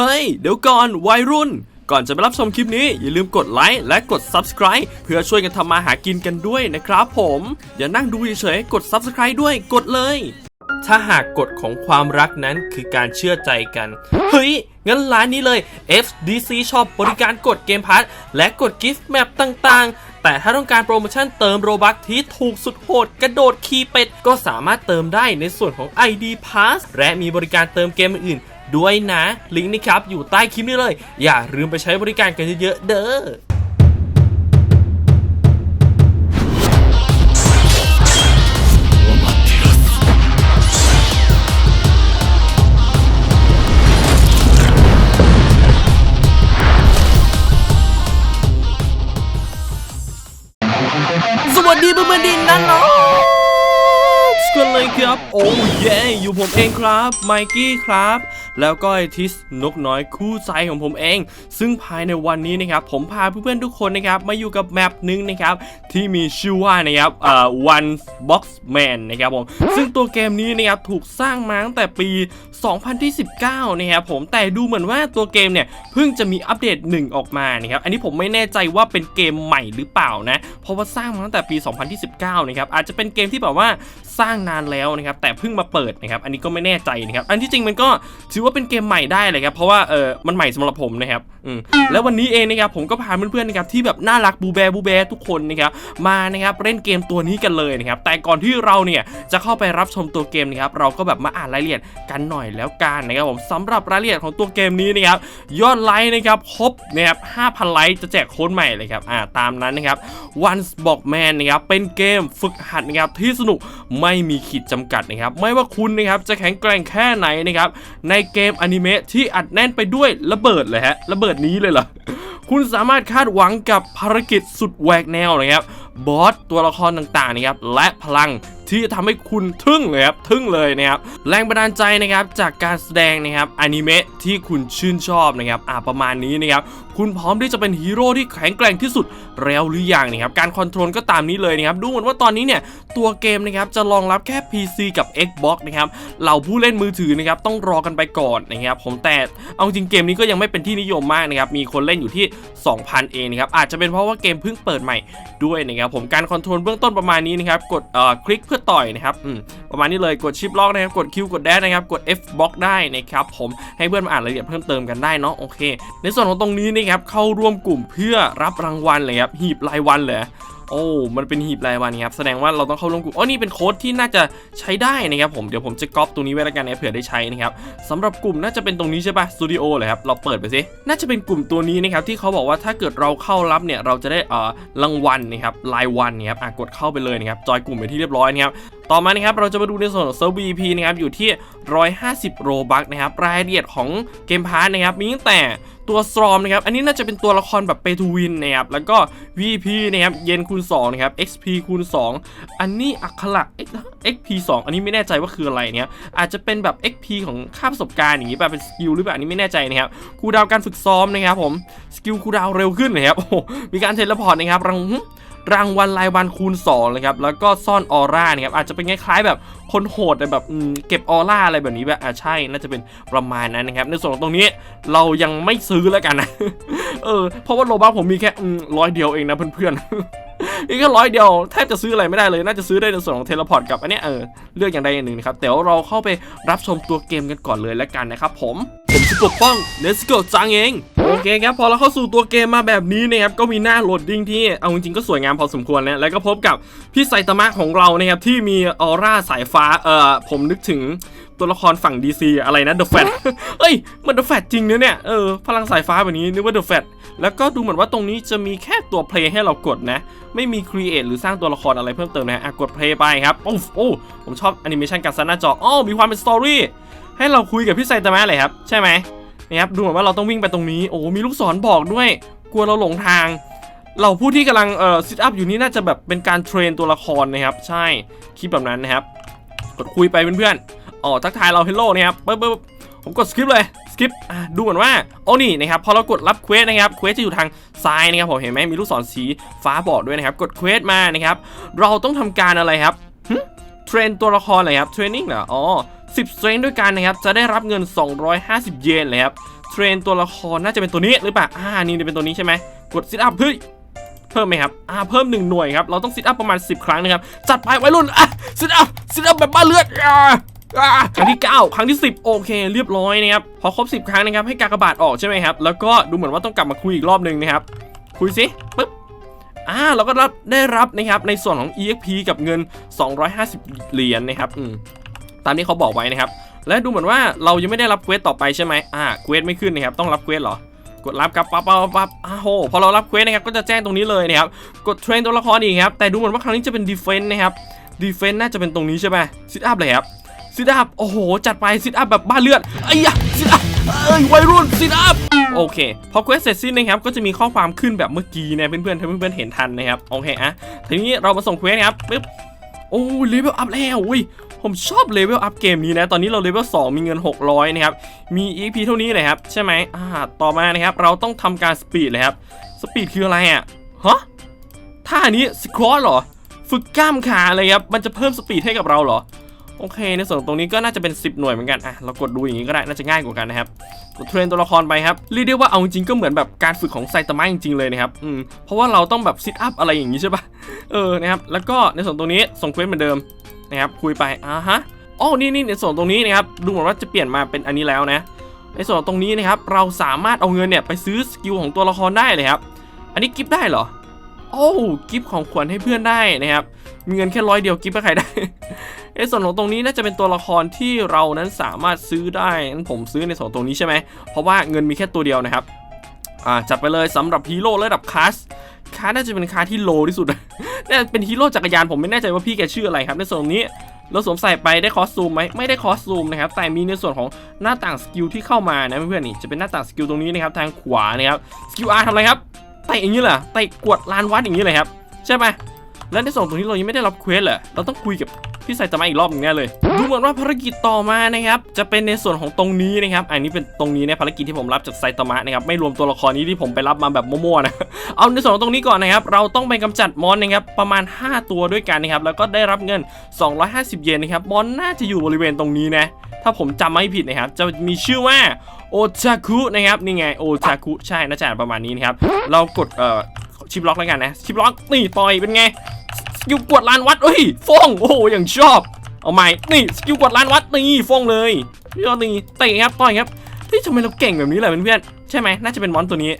ฮ้ย เดี๋ยวก่อนวัยรุ่น ก่อนจะไปรับชมคลิปนี้ อย่าลืมกดไลค์และกด Subscribe เพื่อช่วยกันทำมาหากินกันด้วยนะครับผม อย่านั่งดูเฉยๆกด Subscribe ด้วยกดเลย ถ้าหากกฎของความรักนั้นคือการเชื่อใจกัน เฮ้ย งั้นร้านนี้เลย FDC Shop บริการกดเกมพาร์ทและกดกิฟต์แมปต่างๆแต่ถ้าต้องการโปรโมชั่นเติมโรบัคที่ถูกสุดโหดกระโดดคีเป็ด ก็สามารถเติมได้ในส่วนของ ID Pass และมีบริการเติมเกมอื่น ด้วยนะ ลิงก์นี่ครับอยู่ใต้คลิปนี้เลย อย่าลืมไปใช้บริการกันเยอะๆเด้อ อยู่ผมเองครับไมกี้ครับ แล้วก็ไอทิสนกน้อยคู่ใจของผมเอง ซึ่งภายในวันนี้นะครับผมพาเพื่อนๆทุกคนนะครับมาอยู่กับแมปหนึ่งนะครับที่มีชื่อว่านะครับเอ่อ one box man นะครับผมซึ่งตัวเกมนี้นะครับถูกสร้างมาตั้งแต่ปี 2019 นะครับผมแต่ดูเหมือนว่าตัวเกมเนี่ยเพิ่งจะมีอัปเดต 1 ออกมานะครับอันนี้ผมไม่แน่ใจว่าเป็นเกมใหม่หรือเปล่านะเพราะว่าสร้างมาตั้งแต่ปี 2019 นะครับอาจจะเป็นเกมที่แบบว่า สร้างนานแล้วนะครับแต่เพิ่งมาเปิดนะครับอันนี้ก็ไม่แน่ใจนะครับอันที่จริงมันก็ถือว่าเป็นเกมใหม่ได้เลยครับเพราะว่าเออมันใหม่สำหรับผมนะครับอืมแล้ววันนี้เองนะครับผมก็พาเพื่อนๆนะครับที่แบบน่ารักบูแบบูแบทุกคนนะครับมานะครับเล่นเกมตัวนี้กันเลยนะครับแต่ก่อนที่เราเนี่ยจะเข้าไปรับชมตัวเกมนะครับเราก็แบบมาอ่านรายละเอียดกันหน่อยแล้วกันนะครับผมสำหรับรายละเอียดของตัวเกมนี้นะครับยอดไลค์นะครับครบนะครับ5,000ไลค์จะแจกโค้ดใหม่เลยครับอ่าตามนั้นนะครับ Once Block Man นะครับเป็นเกมฝึกหัดนะครับที่สนุกไม่ไม่มีขีดจำกัดนะครับ ไม่ว่าคุณนะครับจะแข็งแกร่งแค่ไหนนะครับ ในเกมอนิเมะที่อัดแน่นไปด้วยระเบิดเลยฮะ ระเบิดนี้เลยเหรอ คุณสามารถคาดหวังกับภารกิจสุดแหวกแนวนะครับ บอสตัวละครต่างๆนะครับ และพลังที่จะทำให้คุณทึ่งเลยครับ ทึ่งเลยนะครับ แรงบันดาลใจนะครับจากการแสดงนะครับอนิเมะที่คุณชื่นชอบนะครับ อ่าประมาณนี้นะครับคุณพร้อมที่จะเป็นฮีโร่ที่แข็งแกร่งที่สุดแล้วหรือยังนะครับการคอนโทรลก็ตามนี้เลยนะครับดูเหมือนว่าตอนนี้เนี่ยตัวเกมนะครับจะรองรับแค่ PC กับ Xbox นะครับเหล่าผู้เล่นมือถือนะครับต้องรอกันไปก่อนนะครับผมแต่เอาจริงเกมนี้ก็ยังไม่เป็นที่นิยมมากนะครับมีคนเล่นอยู่ที่ 2,000 เองนะครับอาจจะเป็นเพราะว่าเกมเพิ่งเปิดใหม่ด้วยนะครับผมการคอนโทรลเบื้องต้นประมาณนี้นะครับกดเอ่อคลิกเพื่อต่อยนะครับประมาณนี้เลยกดชิปล็อกนะครับกดคิวกดแดชนะครับกด F บล็อกได้นะครับผมให้เพื่อนมาอ่านรายละเอียดเพิ่มเติมกันได้เนาะโอเค ในส่วนของตรงนี้นะครับเข้าร่วมกลุ่มเพื่อรับรางวัลเลยครับหีบรายวันเลยโอ้ มันเป็นหีบรายวันครับ แสดงว่าเราต้องเข้าร่วมกลุ่มอ๋อนี่เป็นโค้ดที่น่าจะใช้ได้นะครับผม เดี๋ยวผมจะก๊อปตรงนี้ไว้แล้วกันนะเผื่อได้ใช้นะครับสำหรับกลุ่มน่าจะเป็นตรงนี้ใช่ปะสตูดิโอเลยครับ เราเปิดไปสิ น่าจะเป็นกลุ่มตัวนี้นะครับที่เขาบอกว่าถ้าเกิดเราเข้ารับเนี่ยเราจะได้เอ่อรางวัลนะครับรายวันนะครับอะกดเข้าไปเลยนะครับ จอยกลุ่มไปที่เรียบร้อยนะครับต่อมานะครับเราจะมาดูในส่วนของเซิร์ฟ VP นะครับอยู่ที่ 150 โรบัคนะครับรายละเอียดของเกมพาร์ทนะครับมีตั้งแต่ ตัวสตรอมนะครับ อันนี้น่าจะเป็นตัวละครแบบเปทูวินนะครับ แล้วก็ VP นะครับ เย็นคูณ2นะครับ XP คูณ 2 อันนี้อักขระ XP 2 อันนี้ไม่แน่ใจว่าคืออะไรเนี่ยอาจจะเป็นแบบ XP ของค่าประสบการณ์อย่างนี้แบบเป็นสกิลหรือเปล่าอันนี้ไม่แน่ใจนะครับ คูดาวการฝึกซ้อมนะครับผม สกิลคูดาวเร็วขึ้นนะครับ โอ้ มีการเทเลพอร์ตนะครับรัง รางวัลรายวันคูณ2เลยครับแล้วก็ซ่อนออร่านะครับอาจจะเป็นคล้ายๆแบบคนโหดแต่แบบเก็บออร่าอะไรแบบนี้แบบอ่าใช่น่าจะเป็นประมาณนั้นนะครับในส่วนของตรงนี้เรายังไม่ซื้อแล้วกันนะเออเพราะว่าโลบัคผมมีแค่ร้อยเดียวเองนะเพื่อนๆ อีกแค่ร้อยเดียวแทบจะซื้ออะไรไม่ได้เลยน่าจะซื้อได้ในส่วนของเทเลพอร์ตกับอันนี้เออเลือกอย่างใดอย่างหนึ่งนะครับเดี๋ยวเราเข้าไปรับชมตัวเกมกันก่อนเลยแล้วกันนะครับผมผมจะปกป้อง Let's go จังเองโอเคครับพอเราเข้าสู่ตัวเกมมาแบบนี้นะครับก็มีหน้าโหลดดิ้งที่เอาจริงๆก็สวยงามพอสมควรแล้วแล้วก็พบกับพี่ไซตามะของเรานะครับที่มีออร่าสายฟ้าเอ่อผมนึกถึง ตัวละครฝั่ง DC อะไรนะ The Fat เอ้ย มัน The Fat จริงนะเนี่ย เออ พลังสายฟ้าแบบนี้นึกว่า The Fat แล้วก็ดูเหมือนว่าตรงนี้จะมีแค่ตัวเพลย์ให้เรากดนะ ไม่มี create หรือสร้างตัวละครอะไรเพิ่มเติมนะฮะกดเพลย์ไปครับ โอ้โอ้ผมชอบแอนิเมชันการสร้างหน้าจออ้อมีความเป็นสตอรี่ให้เราคุยกับพี่ไซตามะเลยครับ ใช่ไหมนะครับดูเหมือนว่าเราต้องวิ่งไปตรงนี้โอ้มีลูกศรบอกด้วย กลัวเราหลงทางเราผู้ที่กำลังเอ่อซิทอัพอยู่นี่น่าจะแบบเป็นการเทรนตัวละครนะครับ ใช่คิดแบบนั้นนะครับ กดคุยไปเพื่อนๆ อ๋อทักทายเราเฮลโลนะครับปึ๊บปึ๊บผมกดสคริปเลยสคริปดูเหมือนว่าโอ้นี่นะครับพอเรากดรับเควสนะครับเควสจะอยู่ทางซ้ายนะครับผมเห็นไหมมีลูกศรสีฟ้าบอกด้วยนะครับ กดเควสมานะครับ เราต้องทำการอะไรครับเทรนตัวละครอะไรครับเทรนนิ่งเหรออ๋อ10 strength ด้วยกันนะครับ จะได้รับเงิน 250 เยนเลยครับเทรนตัวละครน่าจะเป็นตัวนี้หรือเปล่าอ่านี่เป็นตัวนี้ใช่ไหมกดซิทอัพเฮ้ยเพิ่มไหมครับ อ่า เพิ่มหนึ่งหน่วยครับ เราต้องซิทอัพประมาณ 10 ครั้งนะครับ จัดไปวัยรุ่น อะซิทอัพซิทอัพแบบบ้าเลือดอ่า ครั้งที่ 9 ครั้งที่ 10 โอเค เรียบร้อยนะครับ พอครบ 10 ครั้งนะครับให้กากบาทออกใช่ไหมครับ แล้วก็ดูเหมือนว่าต้องกลับมาคุยอีกรอบหนึ่งนะครับ คุยสิปึ๊บอ่าเราก็รับได้รับนะครับในส่วนของ EXP กับเงิน 250 เหรียญนะครับอืมตามที่เขาบอกไว้นะครับ และดูเหมือนว่าเรายังไม่ได้รับเควสต่อไปใช่ไหมอ่าเควสไม่ขึ้นนะครับต้องรับเควสเหรอกดรับครับปั๊บปั๊บปั๊บอ้าโหพอเรารับเควสนะครับก็จะแจ้งตรงนี้เลยนะครับกดเทรนตัวละครอีกครับแต่ดูเหมือนว่าครั้งนี้จะเป็นดีเฟนต์นะครับดีเฟนต์น่าจะเป็นตรงนี้ใช่ไหมซิทอัพเลยครับ ซิทอัพโอ้โห จัดไปซิทอัพแบบบ้าเลือดไอ้ยะซิทอัพเอ้ยวัยรุ่นซิทอัพโอเค พอเควสเสร็จสิ้นนะครับ ก็จะมีข้อความขึ้นแบบเมื่อกี้นะเพื่อนๆถ้าเพื่อนๆเห็นทันนะครับ โอเคอะทีนี้เรามาส่งเควสนะครับปึ๊บโอ้เลเวลอัพแล้วอุ้ยผมชอบเลเวลอัพเกมนี้นะ ตอนนี้เราเลเวล2มีเงิน 600 นะครับ มี EP เท่านี้เลยครับ ใช่ไหมอ่าต่อมานะครับ เราต้องทำการสปีดเลยครับ สปีดคืออะไรอะฮะท่านี้สควอตเหรอ ฝึกกล้ามขาเลยครับ มันจะเพิ่มสปีดให้กับเราเหรอ โอเค ในส่วนตรงนี้ก็น่าจะเป็น 10 หน่วยเหมือนกัน อะ เรากดดูอย่างนี้ก็ได้ น่าจะง่ายกว่ากันนะครับ กดเทรนตัวละครไปครับ เรียกได้ว่าเอาจริงๆก็เหมือนแบบการฝึกของไซตามะจริงๆเลยนะครับ อืม เพราะว่าเราต้องแบบซิทอัพอะไรอย่างนี้ใช่ปะเออ นะครับ แล้วก็ในส่วนตรงนี้ส่งเควสเหมือนเดิมนะครับ คุยไป อ่าฮะอ๋อนี่นี่ในส่วนตรงนี้นะครับ ดูเหมือนว่าจะเปลี่ยนมาเป็นอันนี้แล้วนะ ในส่วนตรงนี้นะครับ เราสามารถเอาเงินเนี่ยไปซื้อสกิลของตัวละครได้เลยครับ อันนี้กิฟได้เหรอ โอ้กิฟของขวัญให้เพื่อนได้นะครับ มีเงินแค่ร้อยเดียวกิฟต์ให้ใครได้ในส่วนของตรงนี้น่าจะเป็นตัวละครที่เรานั้นสามารถซื้อได้งั้นผมซื้อในส่วนตรงนี้ใช่ไหมเพราะว่าเงินมีแค่ตัวเดียวนะครับอ่าจัดไปเลยสำหรับฮีโร่ระดับคลาสคลาสน่าจะเป็นคลาสที่โลที่สุดน่าจะเป็นฮีโร่จักรยานผมไม่แน่ใจว่าพี่แกชื่ออะไรครับในส่วนนี้เราสวมใส่ไปได้คอสตูมไหมไม่ได้คอสตูมนะครับแต่มีในส่วนของหน้าต่างสกิลที่เข้ามานะเพื่อนๆนี่จะเป็นหน้าต่างสกิลตรงนี้นะครับทางขวานะครับสกิลอาร์ทำอะไรครับเตะอย่างนี้เหรอเตะกวดลานวัดอย่างนี้เลยครับใช่ไหม แล้วในส่วนตรงนี้เรายังไม่ได้รับเควสเลยเราต้องคุยกับพี่ไซตามะอีกรอบนึงแน่เลยดูเหมือนว่าภารกิจต่อมานะครับจะเป็นในส่วนของตรงนี้นะครับอันนี้เป็นตรงนี้นี่ยภารกิจที่ผมรับจากไซตามะนะครับไม่รวมตัวละครนี้ที่ผมไปรับมาแบบมั่วๆนะเอาในส่วนของตรงนี้ก่อนนะครับเราต้องไปกำจัดมอนนะครับประมาณ 5 ตัวด้วยกันนะครับแล้วก็ได้รับเงิน 250 เยนนะครับมอนน่าจะอยู่บริเวณตรงนี้นะถ้าผมจำไม่ผิดนะครับ จะมีชื่อว่าโอชาคุนะครับนี่ไงโอชาคุใช่น่าจะประมาณนี้นะครับ เรากดเอ่อชิปล็อกแล้วกันนะ ชิปล็อกนี่ต่อยเป็นไง สกิลกวดลานวัดเอ้ยฟองโอ้โหอย่างชอบ เอาใหม่นี่สกิลกวดลานวัดนี่ฟองเลยพี่ยอดนี่เตะครับต่อยครับเฮ้ยทำไมเราเก่งแบบนี้เลยเพื่อนๆใช่ไหมน่าจะเป็นมอนตัวนี้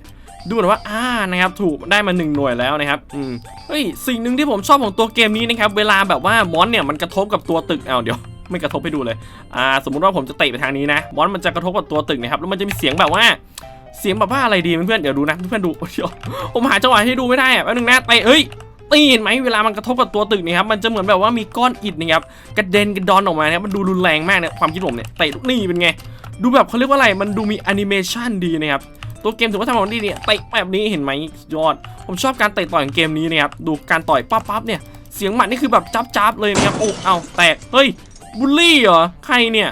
ดูเหมือนว่าอ่านะครับถูกได้มาหนึ่งหน่วยแล้วนะครับอืมเฮ้ยสิ่งหนึ่งที่ผมชอบของตัวเกมนี้นะครับเวลาแบบว่ามอนเนี่ยมันกระทบกับตัวตึกเอาเดี๋ยวไม่กระทบให้ดูเลย อ่า สมมุติว่าผมจะเตะไปทางนี้นะมอนมันจะกระทบกับตัวตึกนะครับ แล้วมันจะมีเสียงแบบว่า เสียงแบบว่าอะไรดีเพื่อนเดี๋ยวดูนะ เพื่อนดูโอ้ยผมหาจังหวะให้ดูไม่ได้อะแป๊บนึงนะเตะเอ้ย ตีเห็นไหมเวลามันกระทบกับตัวตึกนี่ครับมันจะเหมือนแบบว่ามีก้อนอิฐนะครับกระเด็นกระดอนออกมาเนะครับมันดูรุนแรงมากเนี่ยความคิดผมเนี่ยเตะลูกนี่เป็นไง ดูแบบเขาเรียกว่าอะไรมันดูมีแอนิเมชันดีนะครับตัวเกมถือว่าทำออกมาดีเนี่ยเตะแบบนี้เห็นไหมยอด ผมชอบการเตะต่อยของเกมนี้นะครับดูการต่อยปั๊บปั๊บเนี่ยเสียงหมัดนี่คือแบบจับจับๆเลยนะครับโอ้เอาแตกเฮ้ยบูลลี่เหรอใครเนี่ย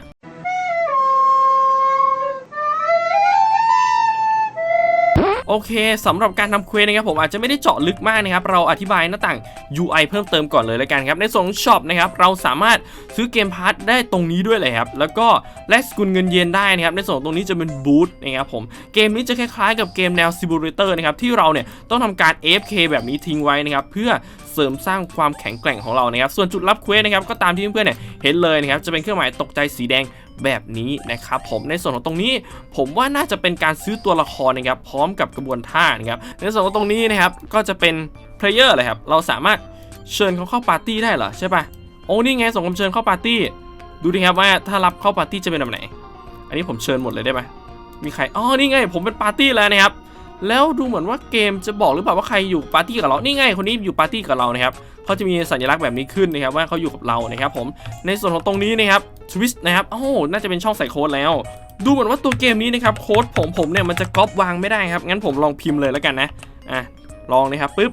โอเคสำหรับการทำเควสนะครับผมอาจจะไม่ได้เจาะลึกมากนะครับเราอธิบายหน้าต่าง UI เพิ่มเติมก่อนเลยแล้วกันครับในส่วนของช็อปนะครับเราสามารถซื้อเกมพาร์ทได้ตรงนี้ด้วยเลยครับแล้วก็แลกสกุลเงินเยนได้นะครับในส่วนของตรงนี้จะเป็นบูธนะครับผมเกมนี้จะคล้ายๆ กับเกมแนวซิบูเลเตอร์นะครับที่เราเนี่ยต้องทำการ AFK แบบนี้ทิ้งไว้นะครับเพื่อ สริมสร้างความแข็งแกร่งของเรานะครับ ส่วนจุดรับเควสนะครับก็ตามที่เพื่อนๆเนี่ยเห็นเลยนะครับจะเป็นเครื่องหมายตกใจสีแดงแบบนี้นะครับผมในส่วนของตรงนี้ผมว่าน่าจะเป็นการซื้อตัวละครนะครับพร้อมกับกระบวนท่านะครับในส่วนของตรงนี้นะครับก็จะเป็นเพลเยอร์เลยครับเราสามารถเชิญเขาเข้าปาร์ตี้ได้เหรอใช่ปะโอ้นี่ไงส่งคำเชิญเข้าปาร์ตี้ดูดิครับว่าถ้ารับเข้าปาร์ตี้จะเป็นแบบไหน อันนี้ผมเชิญหมดเลยได้ไหมมีใครอ๋อนี่ไง ผมเป็นปาร์ตี้แล้วนะครับ แล้วดูเหมือนว่าเกมจะบอกหรือเปล่าว่าใครอยู่ปาร์ตี้กับเรา นี่ไงคนนี้อยู่ปาร์ตี้กับเรานะครับเขาจะมีสัญลักษณ์แบบนี้ขึ้นนะครับว่าเขาอยู่กับเรานะครับผม ในส่วนของตรงนี้นะครับทวิสต์นะครับโอ้น่าจะเป็นช่องใส่โค้ดแล้ว ดูเหมือนว่าตัวเกมนี้นะครับโค้ดผมผมเนี่ยมันจะก๊อปวางไม่ได้ครับงั้นผมลองพิมพ์เลยแล้วกันนะอะลองนะครับปึ๊บ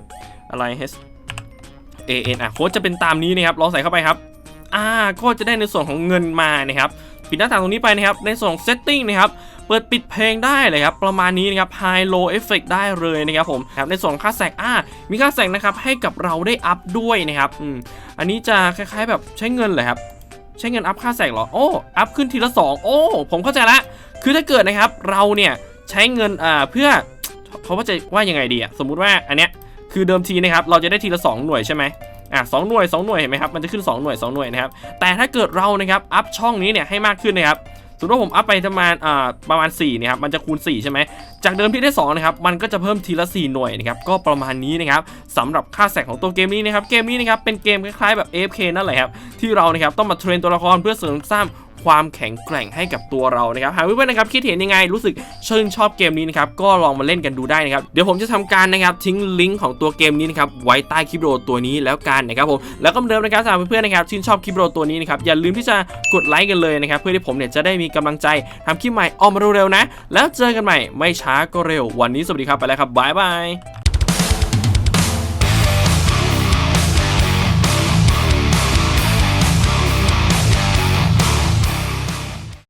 อะไร H A N อะโค้ดจะเป็นตามนี้นะครับลองใส่เข้าไปครับ อ่าก็จะได้ในส่วนของเงินมานะครับ ปิดหน้าต่างตรงนี้ไปนะครับ ในส่วนของ setting นะครับ เปิดปิดเพลงได้เลยครับ ประมาณนี้นะครับ high low effect ได้เลยนะครับผมครับในส่วนค่าแสงอ่ามีค่าแสงนะครับ ให้กับเราได้อัพด้วยนะครับอืมอันนี้จะคล้ายๆแบบใช้เงินเลยครับใช้เงินอัพค่าแสงเหรอ โอ้ อัพขึ้นทีละ 2 โอ้ ผมเข้าใจละ คือถ้าเกิดนะครับ เราเนี่ยใช้เงินอ่าเพื่อเขาว่าจะว่ายังไงดีอะสมมุติว่าอันเนี้ยคือเดิมทีนะครับ เราจะได้ทีละ 2 หน่วยใช่ไหม อะสองหน่วย2หน่วยเห็นไหมครับมันจะขึ้น 2 หน่วย 2 หน่วยนะครับแต่ถ้าเกิดเรานะครับอัพช่องนี้เนี่ยให้มากขึ้นนะครับสมมติว่าผมอัพไปประมาณอ่าประมาณ4เนี่ยครับมันจะคูณ 4 ใช่ไหมจากเดิมที่ได้2นะครับมันก็จะเพิ่มทีละ 4 หน่วยนะครับก็ประมาณนี้นะครับสำหรับค่าแสกของตัวเกมนี้นะครับเกมนี้นะครับเป็นเกมคล้ายๆแบบ AFK นั่นแหละครับที่เรานะครับต้องมาเทรนตัวละครเพื่อเสริมสร้าง ความแข็งแกร่งให้กับตัวเรานะครับหากเพื่อนๆนะครับคิดเห็นยังไงรู้สึกชื่นชอบเกมนี้นะครับก็ลองมาเล่นกันดูได้นะครับเดี๋ยวผมจะทำการนะครับทิ้งลิงก์ของตัวเกมนี้นะครับไว้ใต้คลิปวิดีโอตัวนี้แล้วกันนะครับผมแล้วก็เหมือนเดิมนะครับสำหรับเพื่อนๆนะครับชื่นชอบคลิปวิดีโอตัวนี้นะครับอย่าลืมที่จะกดไลค์กันเลยนะครับเพื่อที่ผมเนี่ยจะได้มีกำลังใจทำคลิปใหม่ออกมาเร็วๆนะ แล้วเจอกันใหม่ไม่ช้าก็เร็ววันนี้สวัสดีครับไปแล้วครับบ๊ายบาย